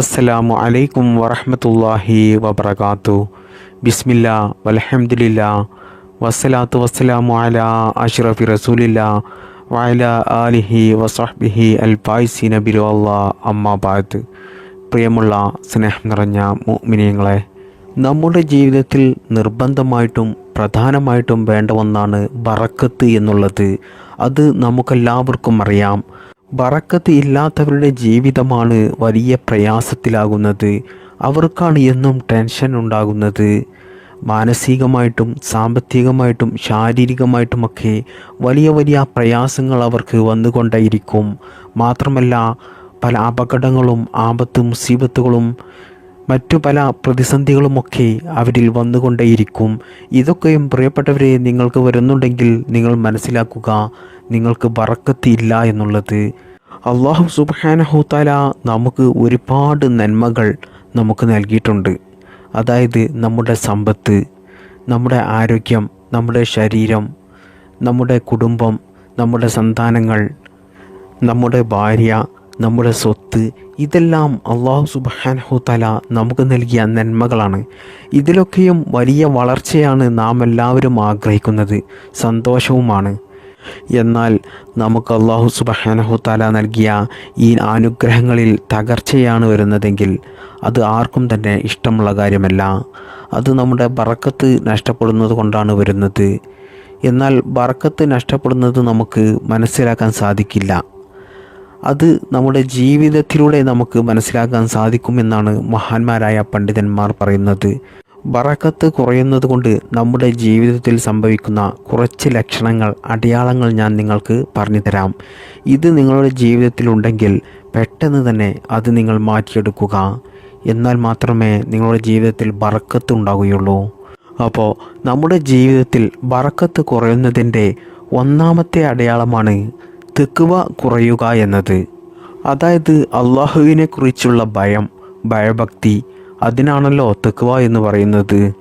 അസ്സലാമു അലൈക്കും വറഹമത്തല്ലാഹി വബർക്കാത്തു ബിസ്മില്ല വലഹമുല്ല വസ്സലാത്തു വസ്സലാമു അല അഷ്റഫി റസൂലില്ല വയല ആലിഹി വസഹ്ബിഹി അൽ ഫായിസി നബിലു അള്ളാ അമ്മാബാദ് പ്രിയമുള്ള സ്നേഹം നിറഞ്ഞ മുഅ്മിനീങ്ങളെ നമ്മുടെ ജീവിതത്തിൽ നിർബന്ധമായിട്ടും പ്രധാനമായിട്ടും വേണ്ട ഒന്നാണ് ബറക്കത്ത് എന്നുള്ളത്. അത് നമുക്കെല്ലാവർക്കും അറിയാം. ബറക്കത്ത് ഇല്ലാത്തവരുടെ ജീവിതമാണ് വലിയ പ്രയാസത്തിലാകുന്നത്. അവർക്കാണ് എന്നും ടെൻഷൻ ഉണ്ടാകുന്നത്. മാനസികമായിട്ടും സാമ്പത്തികമായിട്ടും ശാരീരികമായിട്ടുമൊക്കെ വലിയ വലിയ പ്രയാസങ്ങൾ അവർക്ക് വന്നുകൊണ്ടേയിരിക്കും. മാത്രമല്ല പല അപകടങ്ങളും ആപത്തും മുസീബത്തുകളും മറ്റു പല പ്രതിസന്ധികളുമൊക്കെ അവരിൽ വന്നുകൊണ്ടേയിരിക്കും. ഇതൊക്കെയും പ്രിയപ്പെട്ടവരെ നിങ്ങൾക്ക് വരുന്നുണ്ടെങ്കിൽ നിങ്ങൾ മനസ്സിലാക്കുക നിങ്ങൾക്ക് വറക്കത്തില്ല എന്നുള്ളത്. അള്ളാഹു സുബാനഹുത്താല നമുക്ക് ഒരുപാട് നന്മകൾ നമുക്ക് നൽകിയിട്ടുണ്ട്. അതായത് നമ്മുടെ സമ്പത്ത് നമ്മുടെ ആരോഗ്യം നമ്മുടെ ശരീരം നമ്മുടെ കുടുംബം നമ്മുടെ സന്താനങ്ങൾ നമ്മുടെ ഭാര്യ നമ്മുടെ സ്വത്ത് ഇതെല്ലാം അള്ളാഹു സുബാനഹു തല നമുക്ക് നൽകിയ നന്മകളാണ്. ഇതിലൊക്കെയും വലിയ വളർച്ചയാണ് നാം എല്ലാവരും ആഗ്രഹിക്കുന്നത്. സന്തോഷവുമാണ്. എന്നാൽ നമുക്ക് അള്ളാഹു സുബാനഹു തല നൽകിയ ഈ അനുഗ്രഹങ്ങളിൽ തകർച്ചയാണ് വരുന്നതെങ്കിൽ അത് ആർക്കും തന്നെ ഇഷ്ടമുള്ള കാര്യമല്ല. അത് നമ്മുടെ ബറക്കത്ത് നഷ്ടപ്പെടുന്നത് കൊണ്ടാണ് വരുന്നത്. എന്നാൽ ബറക്കത്ത് നഷ്ടപ്പെടുന്നത് നമുക്ക് മനസ്സിലാക്കാൻ സാധിക്കില്ല. അത് നമ്മുടെ ജീവിതത്തിലൂടെ നമുക്ക് മനസ്സിലാക്കാൻ സാധിക്കുമെന്നാണ് മഹാന്മാരായ പണ്ഡിതന്മാർ പറയുന്നത്. ബറക്കത്ത് കുറയുന്നത് കൊണ്ട് നമ്മുടെ ജീവിതത്തിൽ സംഭവിക്കുന്ന കുറച്ച് ലക്ഷണങ്ങൾ അടയാളങ്ങൾ ഞാൻ നിങ്ങൾക്ക് പറഞ്ഞു തരാം ഇത് നിങ്ങളുടെ ജീവിതത്തിലുണ്ടെങ്കിൽ പെട്ടെന്ന് തന്നെ അത് നിങ്ങൾ മാറ്റിയെടുക്കുക. എന്നാൽ മാത്രമേ നിങ്ങളുടെ ജീവിതത്തിൽ ബറക്കത്ത് ഉണ്ടാകുകയുള്ളൂ അപ്പോൾ നമ്മുടെ ജീവിതത്തിൽ ബറക്കത്ത് കുറയുന്നതിന്റെ ഒന്നാമത്തെ അടയാളമാണ് തെക്കുവ കുറയുക എന്നത്. അതായത് അള്ളാഹുവിനെ കുറിച്ചുള്ള ഭയം ഭയഭക്തി അതിനാണല്ലോ തെക്കുവ എന്ന് പറയുന്നത്.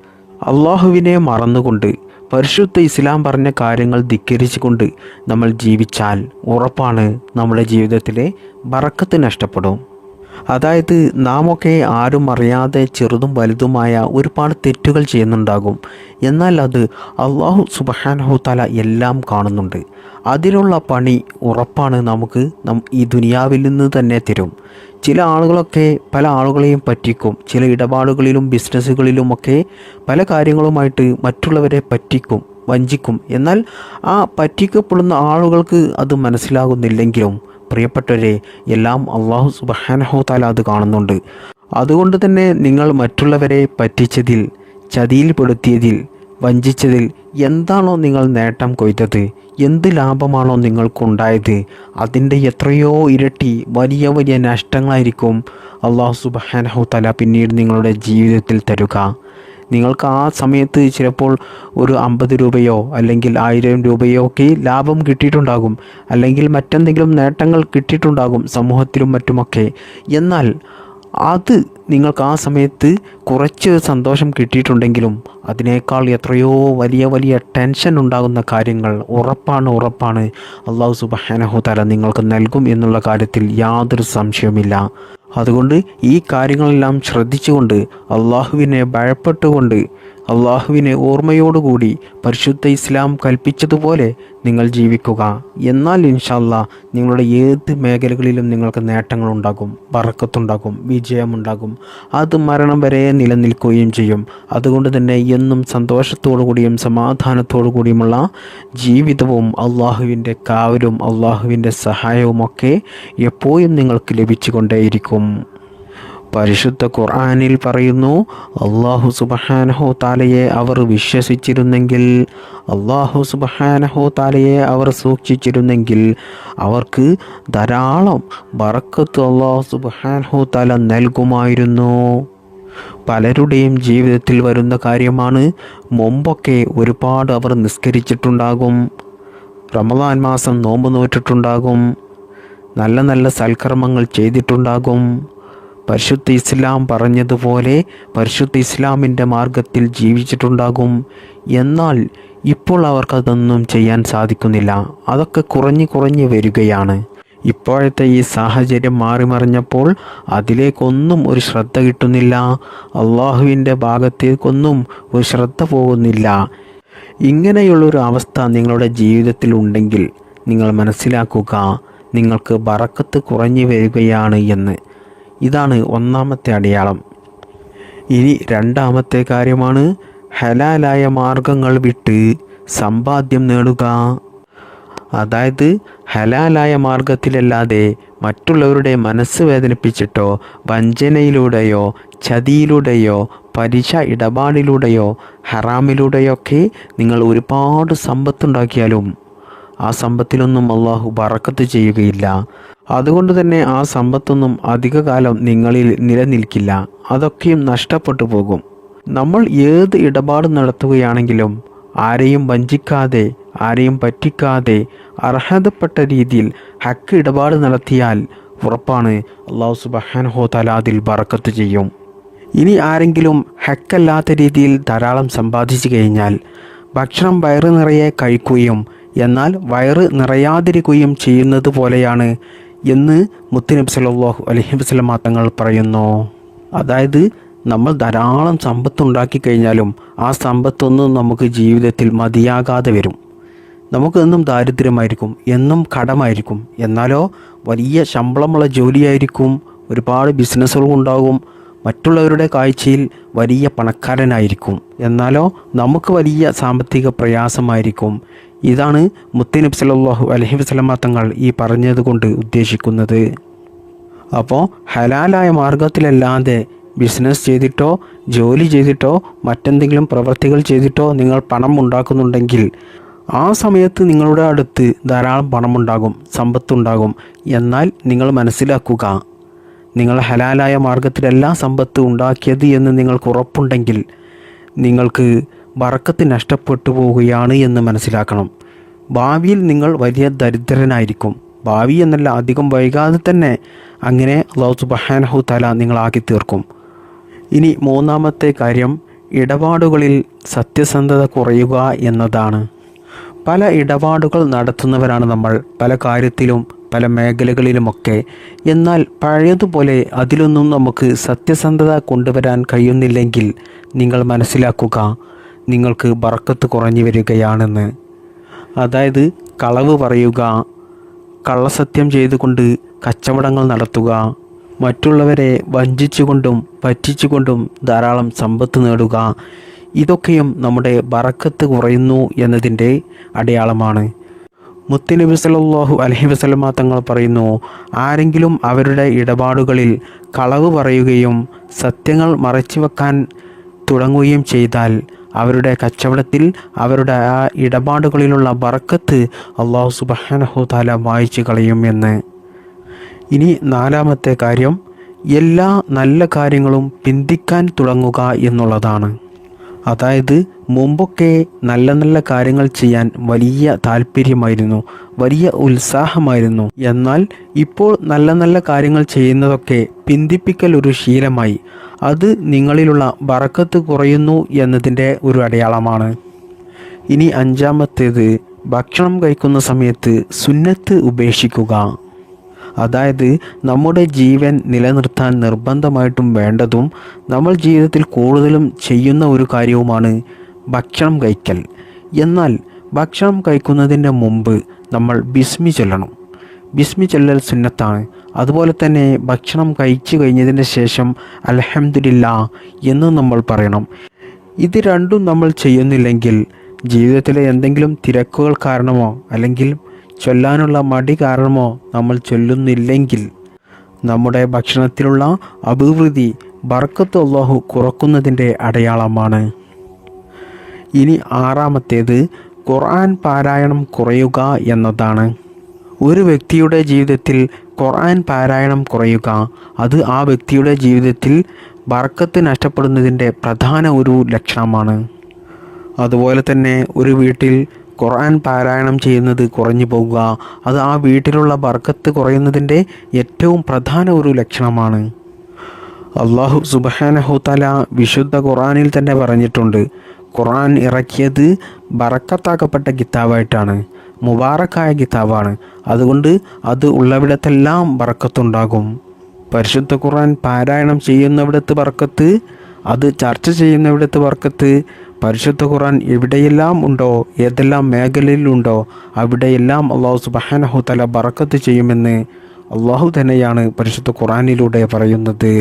അള്ളാഹുവിനെ മറന്നുകൊണ്ട് പരിശുദ്ധ ഇസ്ലാം പറഞ്ഞ കാര്യങ്ങൾ ധിക്കരിച്ചുകൊണ്ട് നമ്മൾ ജീവിച്ചാൽ ഉറപ്പാണ് നമ്മുടെ ജീവിതത്തിലെ ബറക്കത്ത് നഷ്ടപ്പെടും. അതായത് നാമൊക്കെ ആരും അറിയാതെ ചെറുതും വലുതുമായ ഒരുപാട് തെറ്റുകൾ ചെയ്യുന്നുണ്ടാകും. എന്നാൽ അത് അള്ളാഹു സുബഹാനഹു തല എല്ലാം കാണുന്നുണ്ട്. അതിനുള്ള പണി ഉറപ്പാണ് നമുക്ക് നം ഈ ദുനിയാവിൽ നിന്ന് തന്നെ തരും. ചില ആളുകളൊക്കെ പല ആളുകളെയും പറ്റിക്കും. ചില ഇടപാടുകളിലും ബിസിനസ്സുകളിലുമൊക്കെ പല കാര്യങ്ങളുമായിട്ട് മറ്റുള്ളവരെ പറ്റിക്കും വഞ്ചിക്കും. എന്നാൽ ആ പറ്റിക്കപ്പെടുന്ന ആളുകൾക്ക് അത് മനസ്സിലാകുന്നില്ലെങ്കിലും പ്രിയപ്പെട്ടവരെ എല്ലാം അള്ളാഹു സുബഹാനഹു താല അത് കാണുന്നുണ്ട്. അതുകൊണ്ട് തന്നെ നിങ്ങൾ മറ്റുള്ളവരെ പറ്റിച്ചതിൽ ചതിയിൽപ്പെടുത്തിയതിൽ വഞ്ചിച്ചതിൽ എന്താണോ നിങ്ങൾ നേട്ടം കൊയ്തത് എന്ത് ലാഭമാണോ നിങ്ങൾക്കുണ്ടായത് അതിന്റെ എത്രയോ ഇരട്ടി വലിയ വലിയ നഷ്ടങ്ങളായിരിക്കും അള്ളാഹു സുബഹാനഹു തല പിന്നീട് നിങ്ങളുടെ ജീവിതത്തിൽ തരുക. നിങ്ങൾക്ക് ആ സമയത്ത് ചിലപ്പോൾ ഒരു അമ്പത് രൂപയോ അല്ലെങ്കിൽ ആയിരം രൂപയോ ഒക്കെ ലാഭം കിട്ടിയിട്ടുണ്ടാകും. അല്ലെങ്കിൽ മറ്റെന്തെങ്കിലും നേട്ടങ്ങൾ കിട്ടിയിട്ടുണ്ടാകും സമൂഹത്തിലും മറ്റുമൊക്കെ. എന്നാൽ അത് നിങ്ങൾക്ക് ആ സമയത്ത് കുറച്ച് സന്തോഷം കിട്ടിയിട്ടുണ്ടെങ്കിലും അതിനേക്കാൾ എത്രയോ വലിയ വലിയ ടെൻഷൻ ഉണ്ടാകുന്ന കാര്യങ്ങൾ ഉറപ്പാണ് ഉറപ്പാണ്. അള്ളാഹു സുബാനഹു തല നിങ്ങൾക്ക് നൽകും എന്നുള്ള കാര്യത്തിൽ യാതൊരു സംശയവുമില്ല. അതുകൊണ്ട് ഈ കാര്യങ്ങളെല്ലാം ശ്രദ്ധിച്ചുകൊണ്ട് അള്ളാഹുവിനെ ഭയപ്പെട്ടുകൊണ്ട് അള്ളാഹുവിനെ ഓർമ്മയോടുകൂടി പരിശുദ്ധ ഇസ്ലാം കൽപ്പിച്ചതുപോലെ നിങ്ങൾ ജീവിക്കുക. എന്നാൽ ഇൻഷല്ല നിങ്ങളുടെ ഏത് മേഖലകളിലും നിങ്ങൾക്ക് നേട്ടങ്ങളുണ്ടാകും വറക്കത്തുണ്ടാകും വിജയമുണ്ടാകും. അത് മരണം വരെ നിലനിൽക്കുകയും ചെയ്യും. അതുകൊണ്ട് തന്നെ എന്നും സന്തോഷത്തോടു കൂടിയും സമാധാനത്തോടു കൂടിയുമുള്ള ജീവിതവും അള്ളാഹുവിന്റെ കാവലും അള്ളാഹുവിന്റെ സഹായവുമൊക്കെ എപ്പോഴും നിങ്ങൾക്ക് ലഭിച്ചുകൊണ്ടേയിരിക്കും. പരിശുദ്ധ ഖുർആാനിൽ പറയുന്നു അള്ളാഹു സുബഹാനഹോ താലയെ അവർ വിശ്വസിച്ചിരുന്നെങ്കിൽ അള്ളാഹു സുബഹാനഹോ താലയെ അവർ സൂക്ഷിച്ചിരുന്നെങ്കിൽ അവർക്ക് ധാരാളം ബറക്കത്ത് അള്ളാഹു സുബഹാനഹോ താല നൽകുമായിരുന്നു. പലരുടെയും ജീവിതത്തിൽ വരുന്ന കാര്യമാണ് മുമ്പൊക്കെ ഒരുപാട് അവർ നിസ്കരിച്ചിട്ടുണ്ടാകും റമദാൻ മാസം നോമ്പ് നോറ്റിട്ടുണ്ടാകും നല്ല നല്ല സൽക്കർമ്മങ്ങൾ ചെയ്തിട്ടുണ്ടാകും പരിശുദ്ധ ഇസ്ലാം പറഞ്ഞതുപോലെ പരിശുദ്ധ ഇസ്ലാമിന്റെ മാർഗത്തിൽ ജീവിച്ചിട്ടുണ്ടാകും. എന്നാൽ ഇപ്പോൾ അവർക്കതൊന്നും ചെയ്യാൻ സാധിക്കുന്നില്ല. അതൊക്കെ കുറഞ്ഞു കുറഞ്ഞു വരികയാണ്. ഇപ്പോഴത്തെ ഈ സാഹചര്യം മാറി മറിഞ്ഞപ്പോൾ അതിലേക്കൊന്നും ഒരു ശ്രദ്ധ കിട്ടുന്നില്ല. അള്ളാഹുവിന്റെ ഭാഗത്തേക്കൊന്നും ഒരു ശ്രദ്ധ പോകുന്നില്ല. ഇങ്ങനെയുള്ളൊരു അവസ്ഥ നിങ്ങളുടെ ജീവിതത്തിൽ ഉണ്ടെങ്കിൽ നിങ്ങൾ മനസ്സിലാക്കുക നിങ്ങൾക്ക് ബറക്കത്ത് കുറഞ്ഞു വരികയാണ് എന്ന്. ഇതാണ് ഒന്നാമത്തെ അടയാളം. ഇനി രണ്ടാമത്തെ കാര്യമാണ് ഹലാലായ മാർഗങ്ങൾ വിട്ട് സമ്പാദ്യം നേടുക. അതായത് ഹലാലായ മാർഗത്തിലല്ലാതെ മറ്റുള്ളവരുടെ മനസ്സ് വേദനിപ്പിച്ചിട്ടോ വഞ്ചനയിലൂടെയോ ചതിയിലൂടെയോ പലിശ ഇടപാടിലൂടെയോ ഹറാമിലൂടെയൊക്കെ നിങ്ങൾ ഒരുപാട് സമ്പത്തുണ്ടാക്കിയാലും ആ സമ്പത്തിലൊന്നും അള്ളാഹു ബറക്കത്ത് ചെയ്യുകയില്ല. അതുകൊണ്ട് തന്നെ ആ സമ്പത്തൊന്നും അധികകാലം നിങ്ങളിൽ നിലനിൽക്കില്ല. അതൊക്കെയും നഷ്ടപ്പെട്ടു പോകും. നമ്മൾ ഏത് ഇടപാട് നടത്തുകയാണെങ്കിലും ആരെയും വഞ്ചിക്കാതെ ആരെയും പറ്റിക്കാതെ അർഹതപ്പെട്ട രീതിയിൽ ഹക്ക് ഇടപാട് നടത്തിയാൽ ഉറപ്പാണ് അള്ളാഹു സുബഹാൻ ഹോതാല അതിൽ ബറക്കത്ത് ചെയ്യും. ഇനി ആരെങ്കിലും ഹക്കല്ലാത്ത രീതിയിൽ ധാരാളം സമ്പാദിച്ചു കഴിഞ്ഞാൽ ഭക്ഷണം വയറു നിറയെ കഴിക്കുകയും എന്നാൽ വയറ് നിറയാതിരിക്കുകയും ചെയ്യുന്നത് പോലെയാണ് എന്ന് മുത്തുനബി സല്ലല്ലാഹു അലഹി വസല്ലമ തങ്ങൾ പറയുന്നു. അതായത് നമ്മൾ ധാരാളം സമ്പത്ത് ഉണ്ടാക്കി കഴിഞ്ഞാലും ആ സമ്പത്തൊന്നും നമുക്ക് ജീവിതത്തിൽ മതിയാകാതെ വരും. നമുക്ക് എന്നും ദാരിദ്ര്യമായിരിക്കും എന്നും കടമായിരിക്കും. എന്നാലോ വലിയ ശമ്പളമുള്ള ജോലിയായിരിക്കും ഒരുപാട് ബിസിനസ്സുകളും ഉണ്ടാകും മറ്റുള്ളവരുടെ കാഴ്ചയിൽ വലിയ പണക്കാരനായിരിക്കും. എന്നാലോ നമുക്ക് വലിയ സാമ്പത്തിക പ്രയാസമായിരിക്കും. ഇതാണ് മുത്തനബി സല്ലല്ലാഹു അലഹി വസ്ലമ തങ്ങൾ ഈ പറഞ്ഞതുകൊണ്ട് ഉദ്ദേശിക്കുന്നത്. അപ്പോൾ ഹലാലായ മാർഗത്തിലല്ലാതെ ബിസിനസ് ചെയ്തിട്ടോ ജോലി ചെയ്തിട്ടോ മറ്റെന്തെങ്കിലും പ്രവൃത്തികൾ ചെയ്തിട്ടോ നിങ്ങൾ പണം ഉണ്ടാക്കുന്നുണ്ടെങ്കിൽ ആ സമയത്ത് നിങ്ങളുടെ അടുത്ത് ധാരാളം പണമുണ്ടാകും സമ്പത്തുണ്ടാകും. എന്നാൽ നിങ്ങൾ മനസ്സിലാക്കുക നിങ്ങൾ ഹലാലായ മാർഗത്തിലല്ല സമ്പത്ത് ഉണ്ടാക്കിയത് എന്ന് നിങ്ങൾക്ക് ഉറപ്പുണ്ടെങ്കിൽ നിങ്ങൾക്ക് വറക്കത്ത് നഷ്ടപ്പെട്ടു പോവുകയാണ് എന്ന് മനസ്സിലാക്കണം. ഭാവിയിൽ നിങ്ങൾ വലിയ ദരിദ്രനായിരിക്കും. ഭാവി എന്നല്ല അധികം വൈകാതെ തന്നെ അങ്ങനെ അള്ളാഹു സുബഹാനഹു തല നിങ്ങളാക്കി തീർക്കും. ഇനി മൂന്നാമത്തെ കാര്യം ഇടപാടുകളിൽ സത്യസന്ധത കുറയുക എന്നതാണ്. പല ഇടപാടുകൾ നടത്തുന്നവരാണ് നമ്മൾ. പല കാര്യത്തിലും പല മേഖലകളിലുമൊക്കെ. എന്നാൽ പഴയതുപോലെ അതിലൊന്നും നമുക്ക് സത്യസന്ധത കൊണ്ടുവരാൻ കഴിയുന്നില്ലെങ്കിൽ നിങ്ങൾ മനസ്സിലാക്കുക നിങ്ങൾക്ക് ബറക്കത്ത് കുറഞ്ഞു വരികയാണെന്ന്. അതായത് കളവ് പറയുക കള്ളസത്യം ചെയ്തുകൊണ്ട് കച്ചവടങ്ങൾ നടത്തുക മറ്റുള്ളവരെ വഞ്ചിച്ചുകൊണ്ടും പറ്റിച്ചുകൊണ്ടും ധാരാളം സമ്പത്ത് നേടുക ഇതൊക്കെയും നമ്മുടെ ബറക്കത്ത് കുറയുന്നു എന്നതിന്റെ അടയാളമാണ്. മുത്തുനബി സല്ലല്ലാഹു അലഹി വസ്ലമ തങ്ങൾ പറയുന്നു ആരെങ്കിലും അവരുടെ ഇടപാടുകളിൽ കളവ് പറയുകയും സത്യങ്ങൾ മറച്ചു വെക്കാൻ തുടങ്ങുകയും ചെയ്താൽ അവരുടെ കച്ചവടത്തിൽ അവരുടെ ആ ഇടപാടുകളിലുള്ള ബറക്കത്ത് അള്ളാഹു സുബഹാനഹു താല വായിച്ചു കളയും എന്ന്. ഇനി നാലാമത്തെ കാര്യം എല്ലാ നല്ല കാര്യങ്ങളും പിന്തിക്കാൻ തുടങ്ങുക എന്നുള്ളതാണ്. അതായത് മുമ്പൊക്കെ നല്ല നല്ല കാര്യങ്ങൾ ചെയ്യാൻ വലിയ താല്പര്യമായിരുന്നു വലിയ ഉത്സാഹമായിരുന്നു. എന്നാൽ ഇപ്പോൾ നല്ല നല്ല കാര്യങ്ങൾ ചെയ്യുന്നതൊക്കെ പിന്തിപ്പിക്കൽ ഒരു ശീലമായി. അത് നിങ്ങളിലുള്ള ബറക്കത്ത് കുറയുന്നു എന്നതിന്റെ ഒരു അടയാളമാണ്. ഇനി അഞ്ചാമത്തേത് ഭക്ഷണം കഴിക്കുന്ന സമയത്ത് സുന്നത്ത് ഉപേക്ഷിക്കുക. അതായത് നമ്മുടെ ജീവൻ നിലനിർത്താൻ നിർബന്ധമായിട്ടും വേണ്ടതും നമ്മൾ ജീവിതത്തിൽ കൂടുതലും ചെയ്യുന്ന ഒരു കാര്യവുമാണ് ഭക്ഷണം കഴിക്കൽ. എന്നാൽ ഭക്ഷണം കഴിക്കുന്നതിന്റെ മുമ്പ് നമ്മൾ ബിസ്മി ചൊല്ലണം. ബിസ്മി ചൊല്ലൽ സുന്നത്താണ്. അതുപോലെ തന്നെ ഭക്ഷണം കഴിച്ചു കഴിഞ്ഞതിന് ശേഷം അലഹമില്ല എന്ന് നമ്മൾ പറയണം. ഇത് രണ്ടും നമ്മൾ ചെയ്യുന്നില്ലെങ്കിൽ ജീവിതത്തിലെ എന്തെങ്കിലും തിരക്കുകൾ കാരണമോ അല്ലെങ്കിൽ ചൊല്ലാനുള്ള മടി കാരണമോ നമ്മൾ ചൊല്ലുന്നില്ലെങ്കിൽ? നമ്മുടെ ഭക്ഷണത്തിലുള്ള അഭിവൃദ്ധി ബർക്കത്ത് അള്ളാഹു കുറക്കുന്നതിന്റെ അടയാളമാണ്. ഇനി ആറാമത്തേത് ഖുർആൻ പാരായണം കുറയുക എന്നതാണ്. ഒരു വ്യക്തിയുടെ ജീവിതത്തിൽ ഖുർആൻ പാരായണം കുറയുക അത് ആ വ്യക്തിയുടെ ജീവിതത്തിൽ ബർക്കത്ത് നഷ്ടപ്പെടുന്നതിന്റെ പ്രധാന ഒരു ലക്ഷണമാണ്. അതുപോലെ തന്നെ ഒരു വീട്ടിൽ ഖുർആൻ പാരായണം ചെയ്യുന്നത് കുറഞ്ഞു പോവുക. അത് ആ വീട്ടിലുള്ള ബർക്കത്ത് കുറയുന്നതിന്റെ ഏറ്റവും പ്രധാന ഒരു ലക്ഷണമാണ്. അള്ളാഹു സുബഹാനഹുതല വിശുദ്ധ ഖുർആനിൽ തന്നെ പറഞ്ഞിട്ടുണ്ട്. ഖുർആൻ ഇറക്കിയത് ബറക്കത്താക്കപ്പെട്ട കിതാബായിട്ടാണ്. മുബാറക്കായ കിതാബാണ്. അതുകൊണ്ട് അത് ഉള്ളവിടത്തെല്ലാം ബറക്കത്തുണ്ടാകും പരിശുദ്ധ ഖുർആൻ പാരായണം ചെയ്യുന്നവിടത്ത് ബർക്കത്ത് അത് ചർച്ച ചെയ്യുന്നവിടത്ത് ബർക്കത്ത് പരിശുദ്ധ ഖുറാൻ എവിടെയെല്ലാം ഉണ്ടോ ഏതെല്ലാം മേഖലയിലുണ്ടോ അവിടെയെല്ലാം അള്ളാഹു സുബഹാനഹു തല ബറക്കത്ത് ചെയ്യുമെന്ന് അള്ളാഹു തന്നെയാണ് പരിശുദ്ധ ഖുറാനിലൂടെ പറയുന്നത്.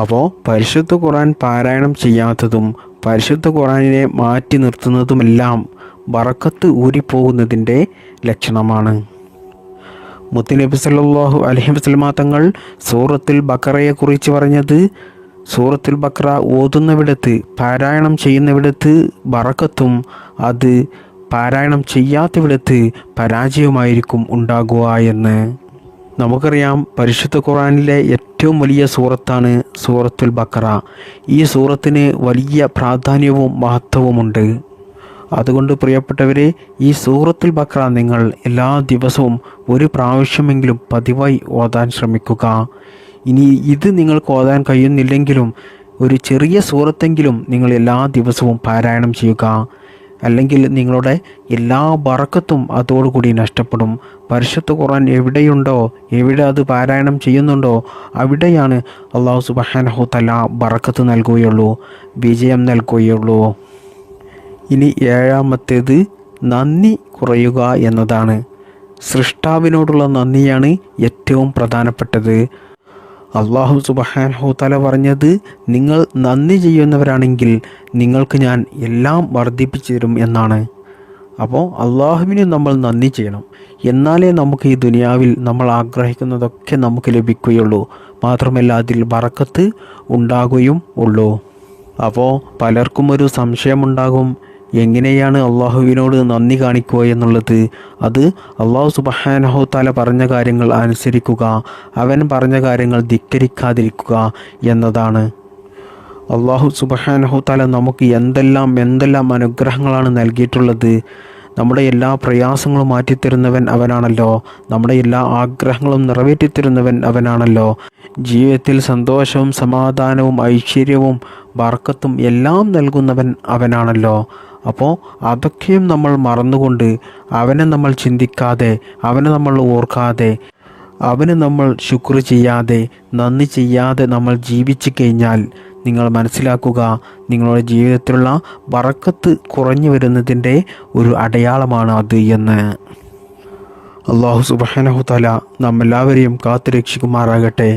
അപ്പോൾ പരിശുദ്ധ ഖുറാൻ പാരായണം ചെയ്യാത്തതും പരിശുദ്ധ ഖുറാനിനെ മാറ്റി നിർത്തുന്നതുമെല്ലാം ബറക്കത്ത് ഊരിപ്പോകുന്നതിന്റെ ലക്ഷണമാണ്. മുത്തുനബി സല്ലാഹു അലഹി വസ്ലമാ തങ്ങൾ സൂറത്തുൽ ബക്കറയെക്കുറിച്ച് പറഞ്ഞത് സൂറത്തുൽ ബക്ര ഓതുന്നവിടത്ത് പാരായണം ചെയ്യുന്നവിടത്ത് ബറക്കത്തും അത് പാരായണം ചെയ്യാത്തവിടത്ത് പരാജയമായിരിക്കും ഉണ്ടാകുക എന്ന്. നമുക്കറിയാം പരിശുദ്ധ ഖുറാനിലെ ഏറ്റവും വലിയ സൂറത്താണ് സൂറത്തുൽ ബക്കറ ഈ സൂറത്തിന് വലിയ പ്രാധാന്യവും മഹത്വവുമുണ്ട്. അതുകൊണ്ട് പ്രിയപ്പെട്ടവരെ ഈ സൂറത്തുൽ ബക്ര നിങ്ങൾ എല്ലാ ദിവസവും ഒരു പ്രാവശ്യമെങ്കിലും പതിവായി ഓതാൻ ശ്രമിക്കുക. ഇനി ഇത് നിങ്ങൾക്ക് ഓതാൻ കഴിയുന്നില്ലെങ്കിലും ഒരു ചെറിയ സൂറത്തെങ്കിലും നിങ്ങൾ എല്ലാ ദിവസവും പാരായണം ചെയ്യുക. അല്ലെങ്കിൽ നിങ്ങളുടെ എല്ലാ ബറക്കത്തും അതോടുകൂടി നഷ്ടപ്പെടും. പരിശുദ്ധ ഖുറാൻ എവിടെയുണ്ടോ എവിടെ അത് പാരായണം ചെയ്യുന്നുണ്ടോ അവിടെയാണ് അള്ളാഹു സുബഹാനഹു തല ബറക്കത്ത് നൽകുകയുള്ളൂ വിജയം നൽകുകയുള്ളൂ. ഇനി ഏഴാമത്തേത് നന്ദി കുറയുക എന്നതാണ്. സൃഷ്ടാവിനോടുള്ള നന്ദിയാണ് ഏറ്റവും പ്രധാനപ്പെട്ടത്. അള്ളാഹു സുബഹാൻഹു തല പറഞ്ഞത് നിങ്ങൾ നന്ദി ചെയ്യുന്നവരാണെങ്കിൽ നിങ്ങൾക്ക് ഞാൻ എല്ലാം വർദ്ധിപ്പിച്ചു തരും എന്നാണ്. അപ്പോൾ അള്ളാഹുവിന് നമ്മൾ നന്ദി ചെയ്യണം. എന്നാലേ നമുക്ക് ഈ ദുനിയാവിൽ നമ്മൾ ആഗ്രഹിക്കുന്നതൊക്കെ നമുക്ക് ലഭിക്കുകയുള്ളൂ. മാത്രമല്ല അതിൽ വറക്കത്ത് ഉണ്ടാകുകയും ഉള്ളൂ. അപ്പോൾ പലർക്കും ഒരു സംശയമുണ്ടാകും എങ്ങനെയാണ് അള്ളാഹുവിനോട് നന്ദി കാണിക്കുക എന്നുള്ളത്? അത് അള്ളാഹു സുബഹാനഹു താല പറഞ്ഞ കാര്യങ്ങൾ അനുസരിക്കുക അവൻ പറഞ്ഞ കാര്യങ്ങൾ ധിക്കരിക്കാതിരിക്കുക എന്നതാണ്. അള്ളാഹു സുബഹാനഹു താല നമുക്ക് എന്തെല്ലാം എന്തെല്ലാം അനുഗ്രഹങ്ങളാണ് നൽകിയിട്ടുള്ളത്? നമ്മുടെ എല്ലാ പ്രയാസങ്ങളും മാറ്റിത്തരുന്നവൻ അവനാണല്ലോ. നമ്മുടെ എല്ലാ ആഗ്രഹങ്ങളും നിറവേറ്റിത്തരുന്നവൻ അവനാണല്ലോ. ജീവിതത്തിൽ സന്തോഷവും സമാധാനവും ഐശ്വര്യവും ബർക്കത്തും എല്ലാം നൽകുന്നവൻ അവനാണല്ലോ. അപ്പോൾ അതൊക്കെയും നമ്മൾ മറന്നുകൊണ്ട് അവനെ നമ്മൾ ചിന്തിക്കാതെ അവനെ നമ്മൾ ഓർക്കാതെ അവന് നമ്മൾ ശുക്ർ ചെയ്യാതെ നന്ദി ചെയ്യാതെ നമ്മൾ ജീവിച്ചു കഴിഞ്ഞാൽ നിങ്ങൾ മനസ്സിലാക്കുക നിങ്ങളുടെ ജീവിതത്തിലുള്ള വറക്കത്ത് കുറഞ്ഞു വരുന്നതിന്റെ ഒരു അടയാളമാണ് അത് എന്ന്. അള്ളാഹു സുബാനഹുതല നമ്മെല്ലാവരെയും കാത്തുരക്ഷിക്കുമാറാകട്ടെ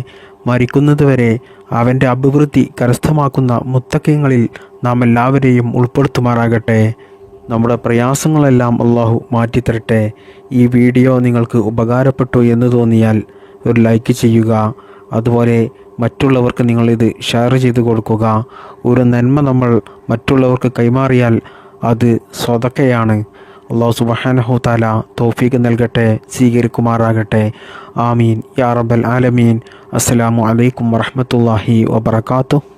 മരിക്കുന്നതുവരെ അവന്റെ അഭിവൃദ്ധി കരസ്ഥമാക്കുന്ന മുത്തക്കങ്ങളിൽ നാം എല്ലാവരെയും ഉൾപ്പെടുത്തുമാറാകട്ടെ. നമ്മുടെ പ്രയാസങ്ങളെല്ലാം അള്ളാഹു മാറ്റിത്തരട്ടെ. ഈ വീഡിയോ നിങ്ങൾക്ക് ഉപകാരപ്പെട്ടു എന്ന് തോന്നിയാൽ ഒരു ലൈക്ക് ചെയ്യുക. അതുപോലെ മറ്റുള്ളവർക്ക് നിങ്ങളിത് ഷെയർ ചെയ്തു കൊടുക്കുക. ഒരു നന്മ നമ്മൾ മറ്റുള്ളവർക്ക് കൈമാറിയാൽ അത് സ്വതക്കയാണ്. അള്ളാഹു സുബഹാനഹു താല തോഫീക്ക് നൽകട്ടെ സ്വീകരിക്കുമാറാകട്ടെ. ആമീൻ. യാ റബ്ബൽ ആലമീൻ. അസ്സലാമു അലൈക്കും വറഹമത്തല്ലാഹി വബറകാതുഹു.